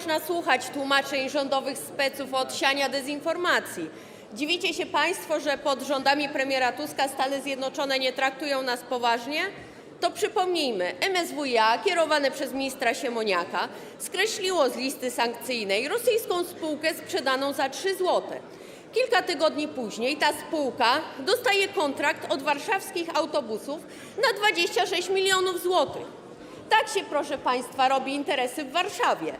można słuchać tłumaczeń rządowych speców od siania dezinformacji. Dziwicie się Państwo, że pod rządami premiera Tuska Stany Zjednoczone nie traktują nas poważnie? To przypomnijmy, MSWiA kierowane przez ministra Siemoniaka skreśliło z listy sankcyjnej rosyjską spółkę sprzedaną za 3 zł. Kilka tygodni później ta spółka dostaje kontrakt od warszawskich autobusów na 26 milionów złotych. Tak się, proszę Państwa, robi interesy w Warszawie.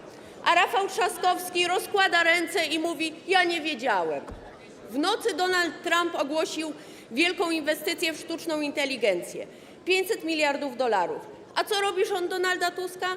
A Rafał Trzaskowski rozkłada ręce i mówi: Ja nie wiedziałem. W nocy Donald Trump ogłosił wielką inwestycję w sztuczną inteligencję 500 miliardów dolarów. A co robi rząd Donalda Tuska?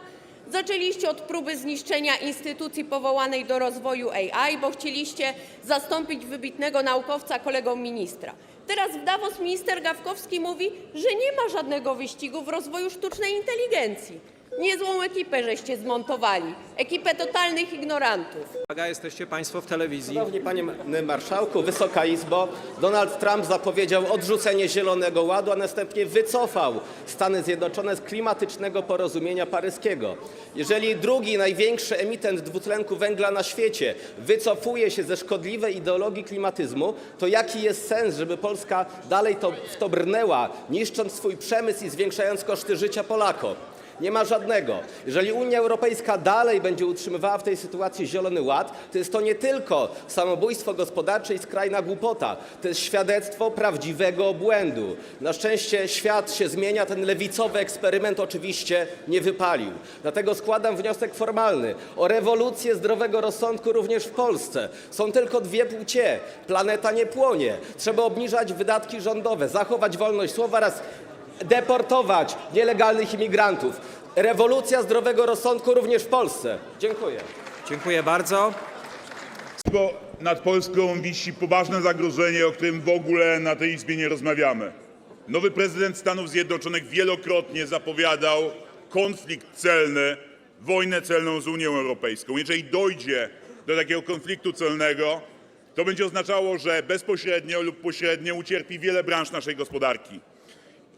Zaczęliście od próby zniszczenia instytucji powołanej do rozwoju AI, bo chcieliście zastąpić wybitnego naukowca kolegą ministra. Teraz w Davos minister Gawkowski mówi, że nie ma żadnego wyścigu w rozwoju sztucznej inteligencji. Niezłą ekipę żeście zmontowali. Ekipę totalnych ignorantów. Uwaga, jesteście Państwo w telewizji. Szanowni Panie Marszałku, Wysoka Izbo, Donald Trump zapowiedział odrzucenie Zielonego Ładu, a następnie wycofał Stany Zjednoczone z klimatycznego porozumienia paryskiego. Jeżeli drugi największy emitent dwutlenku węgla na świecie wycofuje się ze szkodliwej ideologii klimatyzmu, to jaki jest sens, żeby Polska dalej to, w to brnęła, niszcząc swój przemysł i zwiększając koszty życia Polakom? Nie ma żadnego. Jeżeli Unia Europejska dalej będzie utrzymywała w tej sytuacji Zielony Ład, to jest to nie tylko samobójstwo gospodarcze i skrajna głupota, to jest świadectwo prawdziwego obłędu. Na szczęście świat się zmienia, ten lewicowy eksperyment oczywiście nie wypalił. Dlatego składam wniosek formalny o rewolucję zdrowego rozsądku również w Polsce. Są tylko dwie płcie, planeta nie płonie. Trzeba obniżać wydatki rządowe, zachować wolność słowa oraz deportować nielegalnych imigrantów. Rewolucja zdrowego rozsądku również w Polsce. Dziękuję. Dziękuję bardzo. Bo nad Polską wisi poważne zagrożenie, o którym w ogóle na tej Izbie nie rozmawiamy. Nowy prezydent Stanów Zjednoczonych wielokrotnie zapowiadał konflikt celny, wojnę celną z Unią Europejską. Jeżeli dojdzie do takiego konfliktu celnego, to będzie oznaczało, że bezpośrednio lub pośrednio ucierpi wiele branż naszej gospodarki.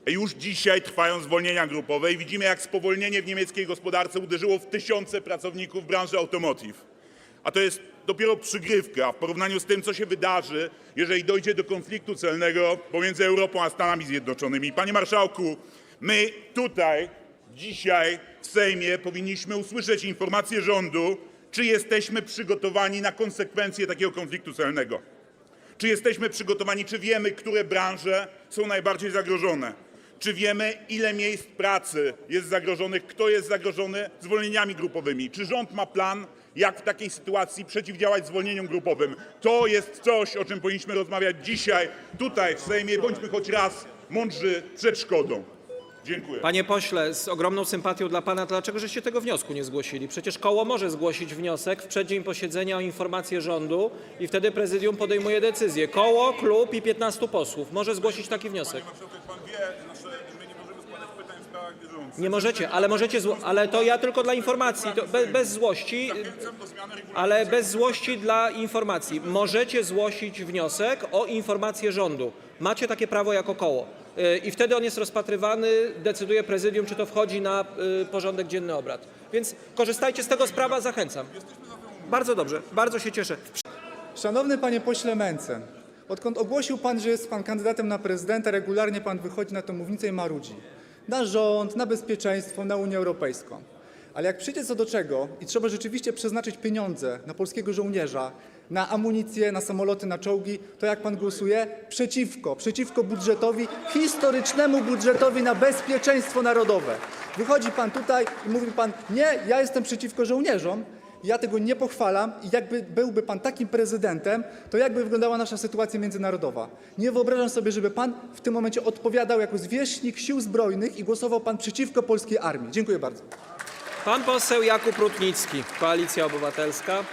Już dzisiaj trwają zwolnienia grupowe i widzimy, jak spowolnienie w niemieckiej gospodarce uderzyło w tysiące pracowników branży automotive. A to jest dopiero przygrywka w porównaniu z tym, co się wydarzy, jeżeli dojdzie do konfliktu celnego pomiędzy Europą a Stanami Zjednoczonymi. Panie marszałku, my tutaj dzisiaj w Sejmie powinniśmy usłyszeć informację rządu, czy jesteśmy przygotowani na konsekwencje takiego konfliktu celnego. Czy jesteśmy przygotowani, czy wiemy, które branże są najbardziej zagrożone? Czy wiemy, ile miejsc pracy jest zagrożonych, kto jest zagrożony zwolnieniami grupowymi? Czy rząd ma plan, jak w takiej sytuacji przeciwdziałać zwolnieniom grupowym? To jest coś, o czym powinniśmy rozmawiać dzisiaj, tutaj w Sejmie. Bądźmy choć raz mądrzy przed szkodą. Dziękuję. Panie pośle, z ogromną sympatią dla Pana, dlaczego żeście tego wniosku nie zgłosili? Przecież koło może zgłosić wniosek w przeddzień posiedzenia o informację rządu i wtedy prezydium podejmuje decyzję. Koło, klub i 15 posłów może zgłosić taki wniosek. Pan wie, my nie możemy składać pytań w sprawach bieżących. Nie możecie, ale możecie, zło- ale to ja tylko dla informacji, to be, bez złości, ale bez złości dla informacji. Możecie zgłosić wniosek o informację rządu. Macie takie prawo jako koło. I wtedy on jest rozpatrywany, decyduje prezydium, czy to wchodzi na y, porządek dzienny obrad. Więc korzystajcie z tego z prawa, zachęcam. Bardzo dobrze, bardzo się cieszę. Szanowny panie pośle Mencen, odkąd ogłosił pan, że jest pan kandydatem na prezydenta, regularnie pan wychodzi na tę mównicę i marudzi. Na rząd, na bezpieczeństwo, na Unię Europejską. Ale jak przyjdzie co do czego i trzeba rzeczywiście przeznaczyć pieniądze na polskiego żołnierza, na amunicję, na samoloty, na czołgi, to jak pan głosuje? Przeciwko, przeciwko budżetowi, historycznemu budżetowi na bezpieczeństwo narodowe. Wychodzi pan tutaj i mówi pan, nie, ja jestem przeciwko żołnierzom, ja tego nie pochwalam i jakby byłby pan takim prezydentem, to jakby wyglądała nasza sytuacja międzynarodowa. Nie wyobrażam sobie, żeby pan w tym momencie odpowiadał jako zwierzchnik sił zbrojnych i głosował pan przeciwko polskiej armii. Dziękuję bardzo. Pan poseł Jakub Rutnicki, Koalicja Obywatelska.